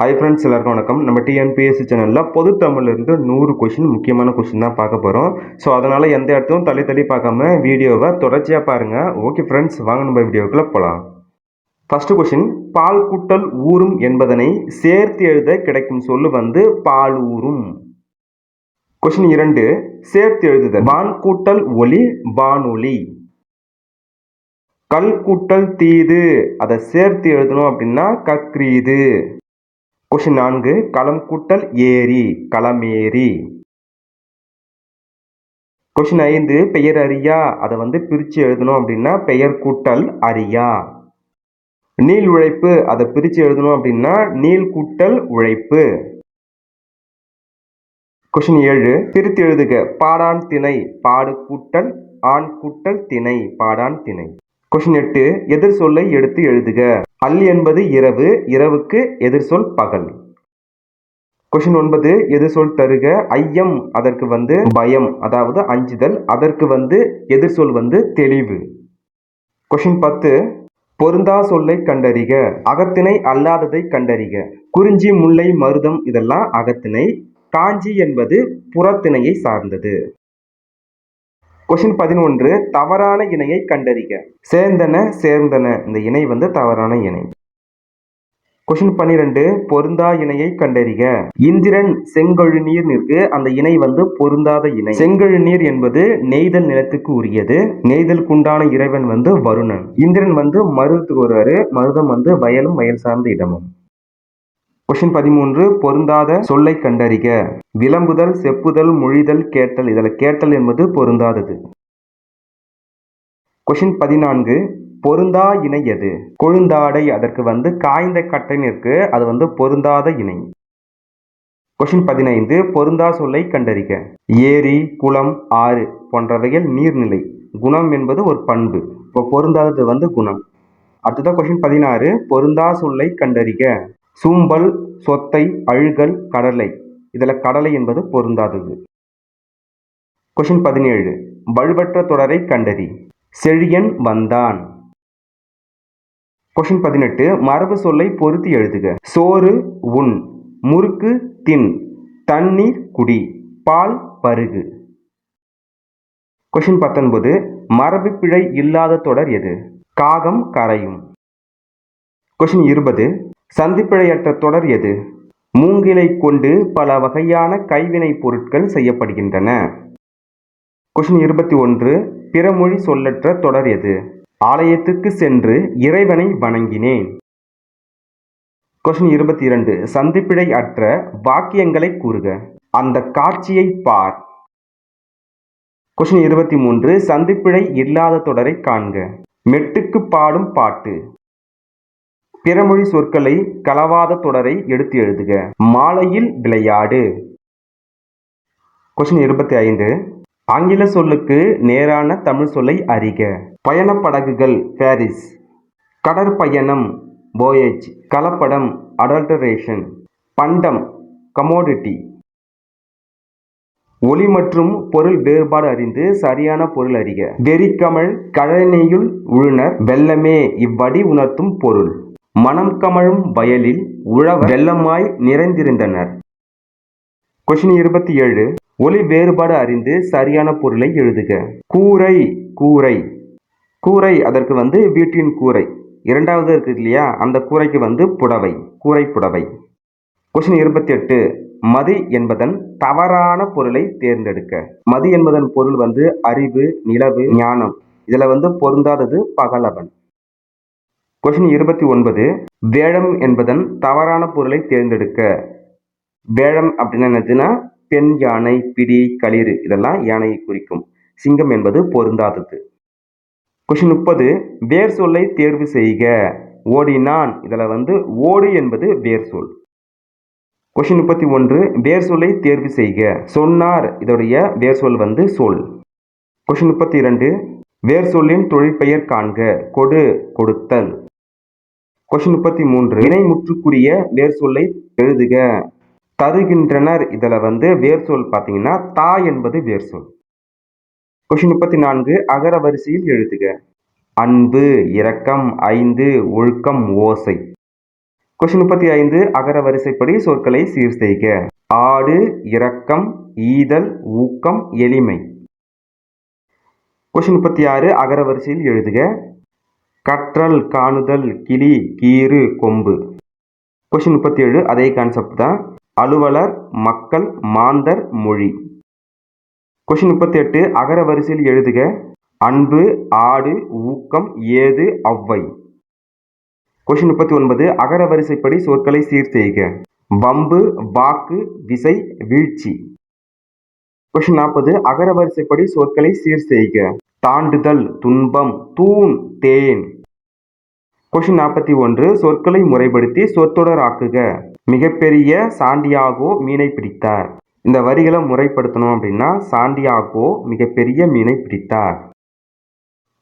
Hi friends எல்லாருக்கும் வணக்கம். நம்ம டிஎன்பிஎஸ்சி சேனலில் பொது தமிழ்லேருந்து நூறு கொஷின் முக்கியமான கொஷின் தான் பார்க்க போகிறோம் ஸோ அதனால் எந்த இடத்தையும் தள்ளி தள்ளி பார்க்காம வீடியோவை தொடர்ச்சியாக பாருங்கள் ஓகே ஃப்ரெண்ட்ஸ் வாங்க நம்ம வீடியோக்குள்ளே போகலாம் ஃபஸ்ட்டு கொஷின் பால் கூட்டல் ஊறும் என்பதனை சேர்த்து எழுத கிடைக்கும் சொல்லு வந்து பால் ஊறும். கொஷின் இரண்டு சேர்த்து எழுதுதல். வான் கூட்டல் ஒளி வானொலி கல் கூட்டல் தீது. அதை சேர்த்து எழுதணும் அப்படின்னா கக்ரீது. கொஷின் நான்கு களம் கூட்டல் ஏரி களமேரி கொஷின் ஐந்து பெயர் அறியா. அதை வந்து பிரித்து எழுதணும் அப்படின்னா பெயர் கூட்டல் அறியா. நீள் உழைப்பு அதை பிரித்து எழுதணும் அப்படின்னா நீள் கூட்டல் உழைப்பு. கொஷின் ஏழு பிரித்து எழுதுக. பாடான் திணை பாடு கூட்டல் ஆண் கூட்டல் திணை பாடான் திணை. கொஷின் எட்டு எதிர் சொல்லை எடுத்து எழுதுக. அல் என்பது இரவு இரவுக்கு எதிர் சொல் பகல். கொஷின் ஒன்பது எதிர் சொல் தருக. ஐயம் அதற்கு வந்து பயம் அதாவது அஞ்சுதல் அதற்கு வந்து எதிர் சொல் வந்து தெளிவு. கொஷின் பத்து பொருந்தா சொல்லை கண்டறிக. அகத்தினை அல்லாததை கண்டறிக. குறிஞ்சி முல்லை மருதம் இதெல்லாம் அகத்திணை. காஞ்சி என்பது புறத்திணையை சார்ந்தது. கொஷின் பதினொன்று தவறான இணையை கண்டறிக. சேர்ந்தன சேர்ந்தன. இந்த இணை வந்து தவறான இணை. கொஷின் பன்னிரெண்டு பொருந்தா இணையை கண்டறிக. இந்திரன் செங்கழு நீர் நிற்கு. அந்த இணை வந்து பொருந்தாத இணை. செங்கழு நீர் என்பது நெய்தல் நிலத்துக்கு உரியது. நெய்தலுக்குண்டான இறைவன் வந்து வருணன். இந்திரன் வந்து மருதத்துக்கு வருவாரு. மருதம் வந்து வயலும் வயல் சார்ந்த இடமும். கொஷின் பதிமூன்று பொருந்தாத சொல்லை கண்டறிக. விளம்புதல் செப்புதல் மொழிதல் கேட்டல். இதில் கேட்டல் என்பது பொருந்தாதது. கொஷின் பதினான்கு பொருந்தா இணை எது? கொழுந்தாடை அதற்கு வந்து காய்ந்த கட்டைன்னு இருக்கு அது வந்து பொருந்தாத இணை. கொஷின் பதினைந்து பொருந்தா சொல்லை கண்டறிக. ஏரி குளம் ஆறு போன்றவைகள் நீர்நிலை. குணம் என்பது ஒரு பண்பு. இப்போ பொருந்தாதது வந்து குணம். அடுத்ததான் கொஷின் பதினாறு பொருந்தா சொல்லை கண்டறிக. சூம்பல் சொத்தை அழுகல் கடலை. இதில் கடலை என்பது பொருந்தாதது. கொஷின் பதினேழு. வலுவற்ற தொடரை கண்டறி. செழியன் வந்தான். கொஷின் பதினெட்டு. மரபு சொல்லை பொருத்தி எழுதுக. சோறு உண். முறுக்கு தின். தண்ணீர் குடி. பால் பருகு. கொஷின் பத்தொன்பது. மரபு பிழை இல்லாத தொடர் எது? காகம் கரையும். கொஷின் இருபது. சந்திப்பிழையற்ற தொடர் எது? மூங்கிலை கொண்டு பல வகையான கைவினைப் பொருட்கள் செய்யப்படுகின்றன. கொஷின் இருபத்தி ஒன்று பிறமொழி சொல்லற்ற தொடர் எது? ஆலயத்துக்கு சென்று இறைவனை வணங்கினேன். கொஷின் இருபத்தி இரண்டு சந்திப்பிழை அற்ற வாக்கியங்களை கூறுக. அந்த காட்சியை பார். கொஷின் இருபத்தி மூன்று சந்திப்பிழை இல்லாத தொடரை காண்க. மெட்டுக்கு பாடும் பாட்டு. பிறமொழி சொற்களை கலவாத தொடரை எடுத்து எழுதுக. மாலையில் விளையாடு. கொஸ்டின் இருபத்தி ஐந்து ஆங்கில சொல்லுக்கு நேரான தமிழ் சொல்லை அறிக. பயணப்படகுகள் பாரிஸ் கடற்பயணம் போயேஜ் கலப்படம் அடல்டரேஷன் பண்டம் கமோடிட்டி ஒளி மற்றும் பொருள் வேறுபாடு அறிந்து சரியான பொருள் அறிக. வெறிக்கமல் கழனியுள் உழுனர் வெள்ளமே. இவ்வடி உணர்த்தும் பொருள். மனம் கமழும் வயலில் உழவ வெள்ளமாய் நிறைந்திருந்தனர். கொஷின் இருபத்தி ஏழு ஒளி வேறுபாடு அறிந்து சரியான பொருளை எழுதுக. கூரை கூரை. கூரை அதற்கு வந்து வீட்டின் கூரை. இரண்டாவது இருக்கு இல்லையா? அந்த கூரைக்கு வந்து புடவை கூரை புடவை. கொஷின் இருபத்தி எட்டு மதி என்பதன் தவறான பொருளை தேர்ந்தெடுக்க. மதி என்பதன் பொருள் வந்து அறிவு நிலவு ஞானம். இதில் வந்து பொருந்தாதது பகலவன். கொஷின் இருபத்தி ஒன்பது வேழம் என்பதன் தவறான பொருளை தேர்ந்தெடுக்க. வேழம் அப்படின்னு என்னதுன்னா பெண் யானை பிடி களிறு. இதெல்லாம் யானையை குறிக்கும். சிங்கம் என்பது பொருந்தாதது. கொஷின் முப்பது வேர் சொல்லை தேர்வு செய்க. ஓடினான். இதில் வந்து ஓடு என்பது வேர் சொல். கொஷின் முப்பத்தி ஒன்று வேர் சொல்லை தேர்வு செய்க. சொன்னார். இதோடைய வேர் சொல் வந்து சொல். கொஷின் முப்பத்தி இரண்டு வேர் சொல்லின் தொழிற்பெயர் காண்க. கொடு. கொடுத்தல். கொஷின் முப்பத்தி மூன்று இணை முற்றுக்குரிய வேர் சொல்லை எழுதுக. தருகின்றனர் இதில் வந்து வேர் சொல் பார்த்தீங்கன்னா தா என்பது வேர் சொல். கொஷின் முப்பத்தி நான்கு அகர வரிசையில் எழுதுக. அன்பு இரக்கம் ஐந்து ஒழுக்கம் ஓசை. கொஸ்டின் முப்பத்தி ஐந்து அகர வரிசைப்படி சொற்களை சீர் செய்க ஆடு இரக்கம் ஈதல் ஊக்கம் எளிமை. கொஸ்டின் முப்பத்தி ஆறு அகர வரிசையில் எழுதுக. கற்றல் காணுதல் கிளி கீறு கொம்பு. கொஷின் முப்பத்தி ஏழு அதே கான்செப்ட் தான். அலுவலர் மக்கள் மாந்தர் மொழி. கொஷின் முப்பத்தி எட்டு அகர வரிசையில் எழுதுக. அன்பு ஆடு ஊக்கம் ஏது அவ்வை. கொஷின் முப்பத்தி ஒன்பது அகர வரிசைப்படி சொற்களை சீர் செய்க. வம்பு வாக்கு விசை வீழ்ச்சி. கொஷின் நாற்பது அகர வரிசைப்படி சொற்களை சீர் செய்க. தாண்டுதல் துன்பம் தூண் தேன். கொஷின் நாற்பத்தி ஒன்று சொற்களை முறைப்படுத்தி சொற்றொடர் ஆக்குக. மிகப்பெரிய சாண்டியாகோ மீனை பிடித்தார். இந்த வரிகளை முறைப்படுத்தணும் அப்படின்னா சாண்டியாகோ மிகப்பெரிய மீனை பிடித்தார்.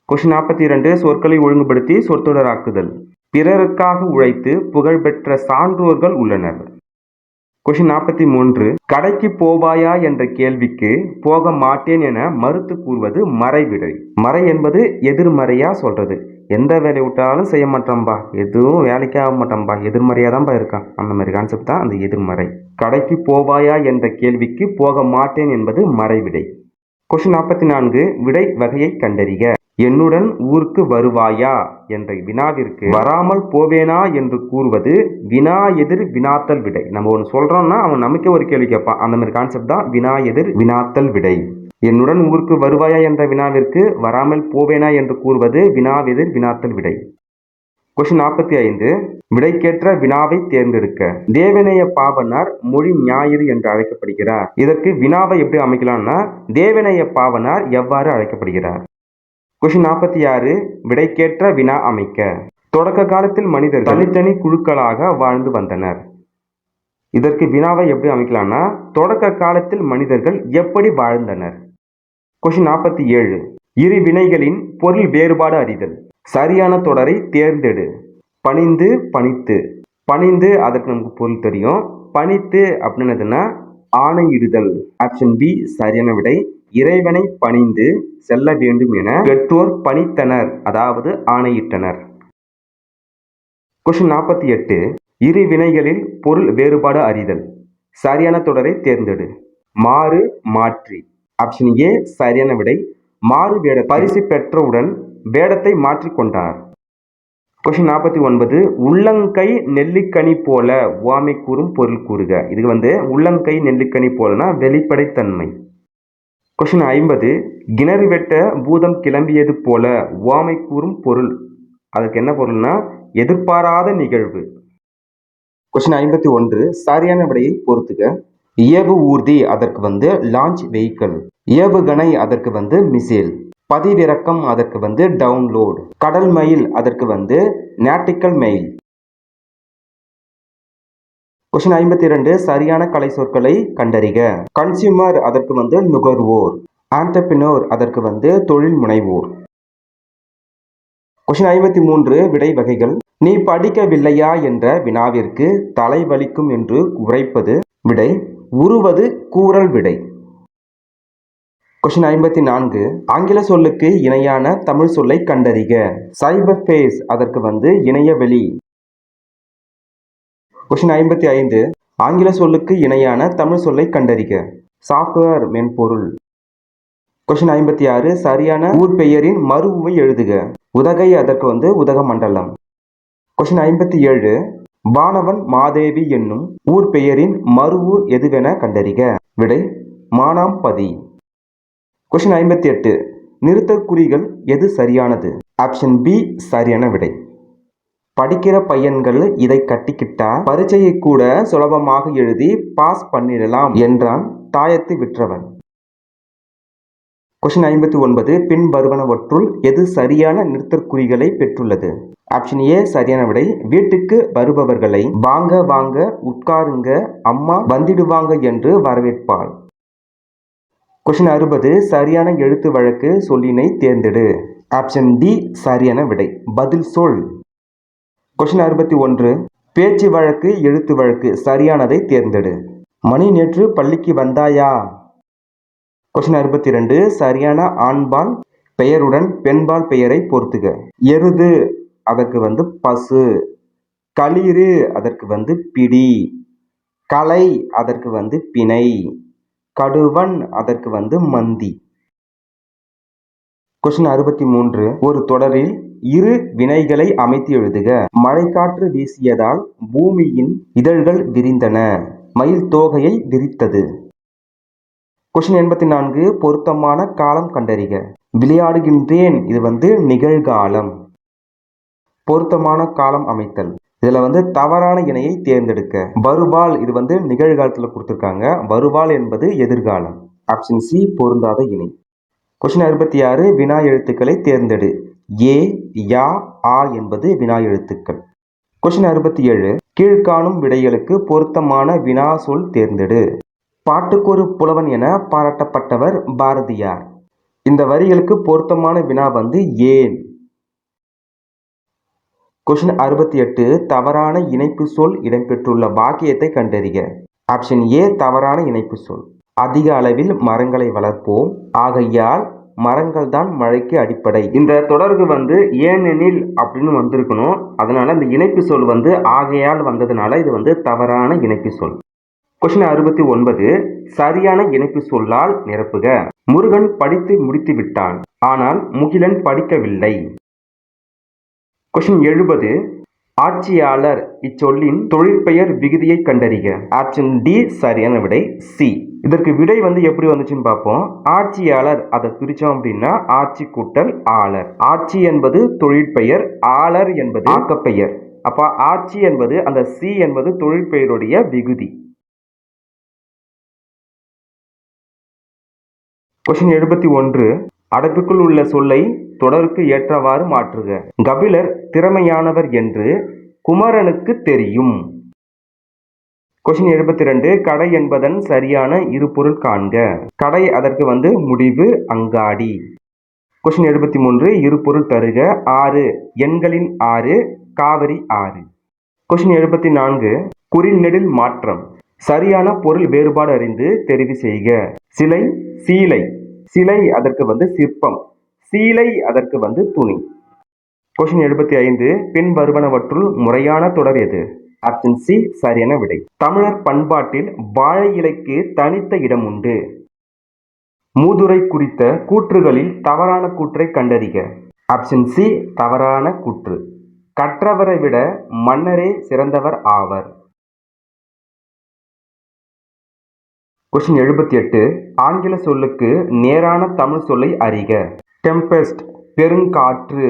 கொஷின் நாற்பத்தி இரண்டு சொற்களை ஒழுங்குபடுத்தி சொற்றொடராக்குதல் பிறருக்காக உழைத்து புகழ்பெற்ற சான்றோர்கள் உள்ளனர். கொஷின் நாற்பத்தி மூன்று கடைக்கு போவாயா என்ற கேள்விக்கு போக மாட்டேன் என மறுத்து கூறுவது மறைவிடை. மறை என்பது எதிர்மறையா சொல்றது. எந்த வேலையை விட்டாலும் செய்ய மாட்டோம்பா. எதுவும் வேலைக்கே ஆக மாட்டோம்பா. எதிர்மறையாக தான்ப்பா இருக்கான். அந்த மாதிரி கான்செப்ட் தான் அந்த எதிர்மறை. கடைக்கு போவாயா என்ற கேள்விக்கு போக மாட்டேன் என்பது மறைவிடை. கொஸ்டின் நாற்பத்தி நான்கு விடை வகையை கண்டறிக. என்னுடன் ஊருக்கு வருவாயா என்ற வினாவிற்கு வராமல் போவேனா என்று கூறுவது வினா எதிர் வினாத்தல் விடை. நம்ம ஒன்று சொல்கிறோன்னா அவன் நமக்கே ஒரு கேள்வி கேட்பான். அந்த மாதிரி கான்செப்ட் தான் வினா எதிர் வினாத்தல் விடை. என்னுடன் ஊருக்கு வருவாயா என்ற வினாவிற்கு வராமல் போவேனா என்று கூறுவது வினாவெதிர் வினாத்தல் விடை. கொஸ்டின் நாற்பத்தி ஐந்து விடைக்கேற்ற வினாவை தேர்ந்தெடுக்க. தேவநேய பாவனார் மொழி ஞாயிறு என்று அழைக்கப்படுகிறார். இதற்கு வினாவை எப்படி அமைக்கலாம்னா தேவநேய பாவனார் எவ்வாறு அழைக்கப்படுகிறார்? கொஸ்டின் நாற்பத்தி ஆறு. விடைக்கேற்ற வினா அமைக்க. தொடக்க காலத்தில் மனிதர்கள் தனித்தனி குழுக்களாக வாழ்ந்து வந்தனர். இதற்கு வினாவை எப்படி அமைக்கலாம்னா தொடக்க காலத்தில் மனிதர்கள் எப்படி வாழ்ந்தனர்? கொஸ்டின் நாற்பத்தி ஏழு. இரு வினைகளின் பொருள் வேறுபாடு அறிதல். சரியான தொடரை தேர்ந்தெடு. பணிந்து பணித்து. பணிந்து அதற்கு நமக்கு பொருள் தெரியும். பணித்து அப்படின்னதுன்னா ஆணையிடுதல். ஆப்ஷன் பி சரியான விடை. இறைவனை பணிந்து செல்ல வேண்டும் என பெற்றோர் பணித்தனர் அதாவது ஆணையிட்டனர். கொஸ்டின் நாற்பத்தி எட்டு. இரு வினைகளில் பொருள் வேறுபாடு அறிதல். சரியான தொடரை தேர்ந்தெடு. மாறு மாற்றி. ஆப்ஷன் ஏ சரியான விடை. மாறு வேட பரிசு பெற்றவுடன் வேடத்தை மாற்றிக்கொண்டார் கொஷின் நாற்பத்தி ஒன்பது உள்ளங்கை நெல்லிக்கனி போல உவாமை கூறும் பொருள் கூறுக. இது வந்து உள்ளங்கை நெல்லிக்கனி போலனா வெளிப்படைத்தன்மை. கொஸ்டின் ஐம்பது கிணறு வெட்ட பூதம் கிளம்பியது போல உவாமை கூறும் பொருள். அதுக்கு என்ன பொருள்னா எதிர்பாராத நிகழ்வு. கொஸ்டின் ஐம்பத்தி ஒன்று சரியான விடையை பொறுத்துக்க ஏவு ஊர்தி அதற்கு வந்து லான்ச் வெஹிக்கிள் ஏவுகணை அதற்கு வந்து மிசைல் பதிவிறக்கம் அதற்கு வந்து டவுன்லோட் கடல் மயில் அதற்கு வந்து நாட்டிக்கல் மெயில் கொஸ்டின் ஐம்பத்தி இரண்டு சரியான கலை சொற்களை கண்டறிக. கன்சியூமர் அதற்கு வந்து நுகர்வோர். ஆண்டர்பினோர் அதற்கு வந்து தொழில் முனைவோர். கொஸ்டின் ஐம்பத்தி மூன்று விடை வகைகள். நீ படிக்கவில்லையா என்ற வினாவிற்கு தலை வலிக்கும் என்று உரைப்பது விடை. உருவது கூறல் விடை. கொஷின் ஐம்பத்தி நான்கு ஆங்கில சொல்லுக்கு இணையான தமிழ் சொல்லை கண்டறிக. சைபர் ஃபேஸ் அதற்கு வந்து இணையவெளி கொஷின் ஐம்பத்தி ஐந்து ஆங்கில சொல்லுக்கு இணையான தமிழ் சொல்லை கண்டறிக. சாஃப்ட்வேர் மென்பொருள். கொஷின் ஐம்பத்தி ஆறு சரியான ஊர் பெயரின் மறு எழுதுக. உதகை அதற்கு வந்து உதக மண்டலம் கொஷின் ஐம்பத்தி ஏழு வானவன் மாதேவி என்னும் ஊர் பெயரின் மறுவு எதுவென கண்டறிக. விடை மானாம்பதி கொஸ்டின் ஐம்பத்தி எட்டு நிறுத்தற்குறிகள் எது சரியானது? ஆப்ஷன் பி சரியான விடை. படிக்கிற பையன்கள் இதை கட்டிக்கிட்டா பரீட்சையை கூட சுலபமாக எழுதி பாஸ் பண்ணிடலாம் என்றான் தாயத்து விற்றவன். கொஸ்டின் ஐம்பத்தி ஒன்பது. பின்வருவனவற்றுள் எது சரியான நிறுத்தற்குறிகளை பெற்றுள்ளது? ஆப்ஷன் ஏ சரியான விடை. வீட்டுக்கு வருபவர்களை வாங்க வாங்க உட்காருங்க அம்மா வந்திடுவாங்க என்று வரவேற்பாள். கொஷின் அறுபது சரியான எழுத்து வழக்கு சொல்லினை தேர்ந்தெடு. ஆப்ஷன் டி சரியான விடை. பதில் சொல். கொஷின் அறுபத்தி ஒன்று பேச்சு வழக்கு எழுத்து வழக்கு சரியானதை தேர்ந்தெடு. மணி நேற்று பள்ளிக்கு வந்தாயா? கொஷின் அறுபத்தி ரெண்டு சரியான ஆண்பால் பெயருடன் பெண்பால் பெயரை பொருத்துக. எருது. அதற்கு வந்து பசு களிறு அதற்கு வந்து பிடி கலை அதற்கு வந்து பிணை கடுவன் அதற்கு வந்து மந்தி. கொஸ்டின் அறுபத்தி மூன்று ஒரு தொடரில் இரு வினைகளை அமைத்து எழுதுக. மழைக்காற்று வீசியதால் பூமியின் இதழ்கள் விரிந்தன. மயில் தோகையை விரித்தது. கொஸ்டின் எண்பத்தி நான்கு பொருத்தமான காலம் கண்டறிக. விளையாடுகின்றேன். இது வந்து நிகழ்காலம். பொருத்தமான காலம் அமைத்தல். இதில் வந்து தவறான இணையை தேர்ந்தெடுக்க. வருபால் இது வந்து நிகழ்காலத்தில் கொடுத்துருக்காங்க. வருபால் என்பது எதிர்காலம். ஆப்ஷன் சி பொருந்தாத இணை. கொஸ்டின் அறுபத்தி ஆறு வினா எழுத்துக்களை தேர்ந்தெடு. ஏ யா ஆ என்பது வினா எழுத்துக்கள். கொஸ்டின் அறுபத்தி ஏழு கீழ்காணும் விடைகளுக்கு பொருத்தமான வினா சொல் தேர்ந்தெடு. பாட்டுக்கொரு புலவன் என பாராட்டப்பட்டவர் பாரதியார். இந்த வரிகளுக்கு பொருத்தமான வினா வந்து ஏன்? கொஷின் அறுபத்தி எட்டு தவறான இணைப்பு சொல் இடம்பெற்றுள்ள வாக்கியத்தை கண்டறிக. ஆப்ஷன் ஏ தவறான இணைப்பு சொல். அதிக அளவில் மரங்களை வளர்ப்போம். ஆகையால் மரங்கள் தான் மழைக்கு அடிப்படை. இந்த தொடர்பு வந்து ஏனெனில் அப்படின்னு வந்திருக்கணும். அதனால இந்த இணைப்பு சொல் வந்து ஆகையால் வந்ததுனால இது வந்து தவறான இணைப்பு சொல். கொஷின் அறுபத்தி ஒன்பது சரியான இணைப்பு சொல்லால் நிரப்புக. முருகன் படித்து முடித்து விட்டான் ஆனால் முகிலன் படிக்கவில்லை. கொஸ்டின் எழுபது. ஆட்சியாளர் இச்சொல்லின் தொழிற்பெயர் விகுதியை கண்டறிக. ஆப்ஷன் டி சரியான விடை சி இதற்கு விடை வந்து எப்படி வந்துச்சுன்னு பார்ப்போம். ஆட்சியாளர் அதை பிரித்தோம் அப்படின்னா ஆட்சி கூட்டல் ஆளர். ஆட்சி என்பது தொழிற்பெயர் ஆளர் என்பது ஆக்கப்பெயர். அப்போ ஆட்சி என்பது அந்த சி என்பது தொழிற்பெயருடைய விகுதி. கொஷின் எழுபத்தி ஒன்று. அடைப்புக்குள் உள்ள சொல்லை தொடருக்கு ஏற்றவாறு மாற்றுக. கபிலர் திறமையானவர் என்று குமரனுக்கு தெரியும். கொஸ்டின் எழுபத்தி ரெண்டு கடை என்பதன் சரியான இருபொருள் காண்க. கடை அதற்கு வந்து முடிவு அங்காடி. கொஸ்டின் எழுபத்தி மூன்று இரு பொருள் தருக. ஆறு. எண்களின் ஆறு காவிரி ஆறு. கொஸ்டின் எழுபத்தி நான்கு குறில் நெடில் மாற்றம். சரியான பொருள் வேறுபாடு அறிந்து தெரிவு செய்க. சிலை சீலை. சிலை அதற்கு வந்து சிற்பம். சீலை அதற்கு வந்து துணி. கொஸ்டின் எழுபத்தி ஐந்து பின் வருவனவற்றுள் முறையான தொடர் எது? ஆப்ஷன் சி சரியான விடை. தமிழர் பண்பாட்டில் வாழை இலைக்கு தனித்த இடம் உண்டு. மூதுரை குறித்த கூற்றுகளில் தவறான கூற்றை கண்டறிக. ஆப்ஷன் சி தவறான கூற்று. கற்றவரை விட மன்னரே சிறந்தவர் ஆவர். கொஸ்டின் எழுபத்தி எட்டு ஆங்கில சொல்லுக்கு நேரான தமிழ் சொல்லை அறிக. டெம்பெஸ்ட் பெருங்காற்று.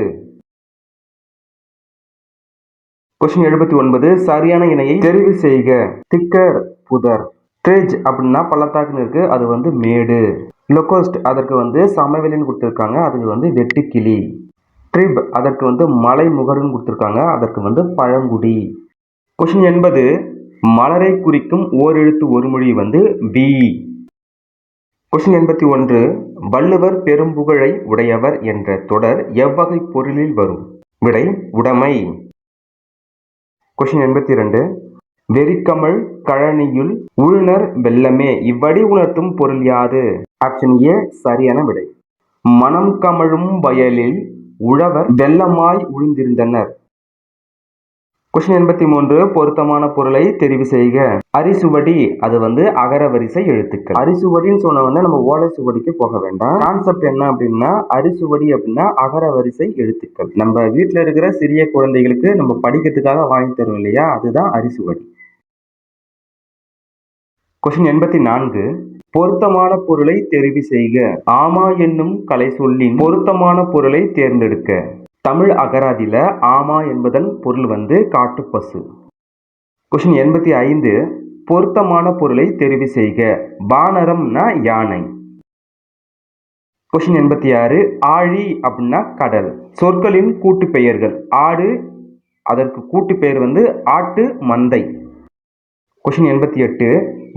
கொஸ்டின் எழுபத்தி ஒன்பது சரியான இணையை தெரிவு செய்க. திக்கர் புதர். ட்ரெஜ் அப்படின்னா பள்ளத்தாக்குன்னு இருக்கு அது வந்து மேடு. லொகோஸ்ட் அதற்கு வந்து சமவெளின்னு கொடுத்துருக்காங்க அதுக்கு வந்து வெட்டுக்கிளி. ட்ரிப் அதற்கு வந்து மலை முகடுன்னு கொடுத்துருக்காங்க அதற்கு வந்து பழங்குடி. கொஷின் எண்பது மலரை குறிக்கும் ஓரெழுத்து ஒரு மொழி வந்து வி. கொஸ்டின் எண்பத்தி ஒன்று. வள்ளுவர் பெரும்புகழை உடையவர் என்ற தொடர் எவ்வகை பொருளில் வரும்? விடை உடைமை. கொஸ்டின் எண்பத்தி ரெண்டு வெறிக்கமழ் கழனியுள் உள்னர் வெள்ளமே இவ்வடி உணர்த்தும் பொருள் யாது? ஆப்ஷன் ஏ சரியான விடை. மனம் கமழும் வயலில் உழவர் வெள்ளமாய் உழுந்திருந்தனர். கொஸ்டின் எண்பத்தி மூன்று பொருத்தமான பொருளை தெரிவு செய்க. அரிசுவடி அது வந்து அகர வரிசை எழுத்துக்கள். அரிசுவடின்னு சொன்ன உடனே நம்ம ஓலை சுவடிக்கு போக வேண்டாம். கான்செப்ட் என்ன அப்படின்னா அரிசுவடி அப்படின்னா அகர வரிசை எழுத்துக்கள். நம்ம வீட்டில் இருக்கிற சிறிய குழந்தைகளுக்கு நம்ம படிக்கிறதுக்காக வாங்கி தரும் இல்லையா? அதுதான் அரிசுவடி கொஸ்டின் எண்பத்தி நான்கு பொருத்தமான பொருளை தெரிவு செய்க. ஆமா என்னும் கலை சொல்லின் பொருத்தமான பொருளை தேர்ந்தெடுக்க. தமிழ் அகராதியில் ஆமா என்பதன் பொருள் வந்து காட்டுப்பசு கொஷின் எண்பத்தி ஐந்து. பொருத்தமான பொருளை தெரிவு செய்க. வானரம்னா யானை. கொஷின் எண்பத்தி ஆறு. ஆழி அப்படின்னா கடல். சொற்களின் கூட்டு பெயர்கள். ஆடு அதற்கு கூட்டு பெயர் வந்து ஆட்டு மந்தை. கொஷின் எண்பத்தி எட்டு.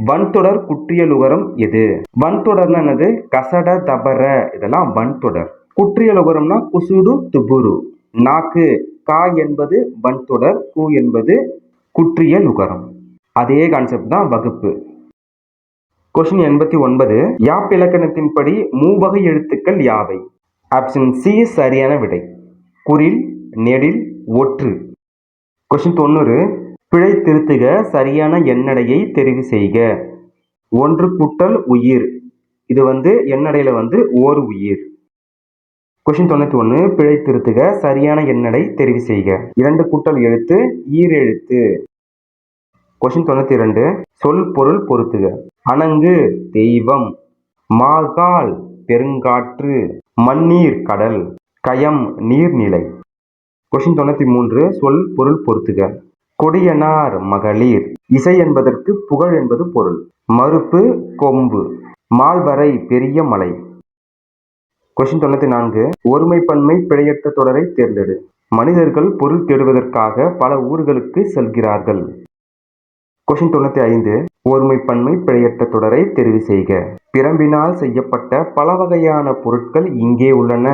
வன்தொடர் குற்றியலுகரம் எது? வன்தொடர்னா என்னது? கசட தபர. இதெல்லாம் வன்தொடர். குற்றியலுகரம்னா குசுடு துபுரு. நாக்கு கா என்பது வன்தொடர் கு என்பது குற்றியலுகரம் அதே கான்செப்ட் தான் வகுப்பு. கொஸ்டின் எண்பத்தி ஒன்பது. யாப்பிலக்கணத்தின்படி மூவகை எழுத்துக்கள் யாவை? ஆப்ஷன் சி சரியான விடை. குறில் நெடில் ஒற்று. கொஷின் தொண்ணூறு. பிழை திருத்துக சரியான எண்ணடையை தெரிவு செய்க. ஒன்று குட்டல் உயிர். இது வந்து எண்ணடையில் வந்து ஓர் உயிர். கொஷின் தொண்ணூற்றி ஒன்று பிழை திருத்துக சரியான எண்ணடை தெரிவு செய்க. இரண்டு கூட்டல் எழுத்து ஈர் எழுத்து. கொஷின் தொண்ணூற்றி இரண்டு சொல் பொருள் பொருத்துக. அணங்கு தெய்வம். மார்கால் பெருங்காற்று. மண்ணீர் கடல். கயம் நீர்நிலை. கொஷின் தொண்ணூற்றி மூன்று சொல் பொருள் பொருத்துக. கொடியனார் மகளிர். இசை என்பதற்கு புகழ் என்பது பொருள். மறுப்பு கொம்பு. மால்வரை பெரிய மலை. கொஷின் தொண்ணூற்றி நான்கு. ஒருமைப்பன்மை பிழையற்ற தொடரை தேர்ந்தெடு. மனிதர்கள் பொருள் தேடுவதற்காக பல ஊர்களுக்கு செல்கிறார்கள். கொஷின் தொண்ணூற்றி ஐந்து. ஒருமைப்பன்மை பிழையற்ற தொடரை தெரிவு செய்க. பிரம்பினால் செய்யப்பட்ட பல வகையான பொருட்கள் இங்கே உள்ளன.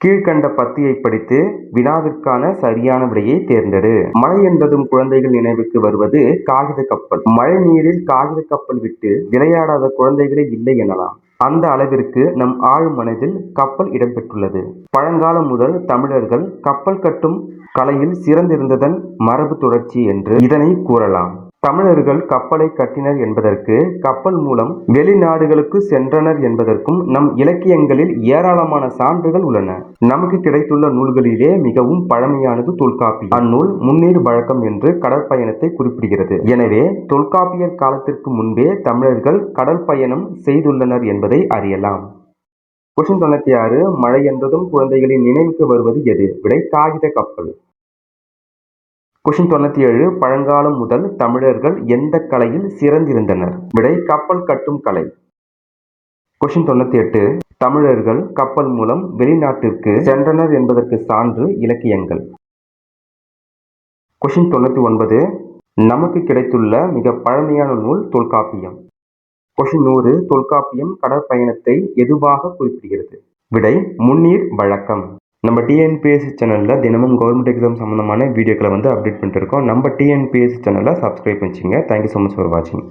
கீழ்கண்ட பத்தியை படித்து வினாவிற்கான சரியான விடையை தேர்ந்தெடு. மழை என்பதும் குழந்தைகள் நினைவுக்கு வருவது காகித கப்பல். மழை நீரில் காகித கப்பல் விட்டு விளையாடாத குழந்தைகளே இல்லை எனலாம். அந்த அளவிற்கு நம் ஆழ் மனதில் கப்பல் இடம்பெற்றுள்ளது. பழங்காலம் முதல் தமிழர்கள் கப்பல் கட்டும் கலையில் சிறந்திருந்ததன் மரபு தொடர்ச்சி என்று இதனை கூறலாம். தமிழர்கள் கப்பலை கட்டினர் என்பதற்கு கப்பல் மூலம் வெளிநாடுகளுக்கு சென்றனர் என்பதற்கும் நம் இலக்கியங்களில் ஏராளமான சான்றுகள் உள்ளன. நமக்கு கிடைத்துள்ள நூல்களிலே மிகவும் பழமையானது தொல்காப்பியம் அந்நூல் முன்னீர் வழக்கம் என்று கடற்பயணத்தை குறிப்பிடுகிறது. எனவே தொல்காப்பியர் காலத்திற்கு முன்பே தமிழர்கள் கடல் பயணம் செய்துள்ளனர் என்பதை அறியலாம். கொஷின் தொண்ணூத்தி ஆறு மழை என்றதும் குழந்தைகளின் நினைவுக்கு வருவது எது? விடை காகித கப்பல். கொஷின் தொண்ணூத்தி ஏழு பழங்காலம் முதல் தமிழர்கள் எந்த கலையில் சிறந்திருந்தனர்? விடை கப்பல் கட்டும் கலை. கொஷின் தொண்ணூத்தி எட்டு தமிழர்கள் கப்பல் மூலம் வெளிநாட்டிற்கு சென்றனர் என்பதற்கு சான்று இலக்கியங்கள். கொஷின் தொண்ணூத்தி ஒன்பது நமக்கு கிடைத்துள்ள மிக பழமையான நூல் தொல்காப்பியம். கொஷின் நூறு தொல்காப்பியம் கடற்பயணத்தை எதுவாக குறிப்பிடுகிறது? விடை முன்னீர் வழக்கம். நம்ம டிஎன்பிஎஸ்சி சேனலில் தினமும் கவர்மெண்ட் எக்ஸாம் சம்மந்தமான வீடியோக்களை வந்து அப்டேட் பண்ணிட்டு இருக்கோம். நம்ம டிஎன்பிஎஸ்சி சேனலை subscribe பண்ணிச்சிங்க. Thank you so much for வாட்சிங்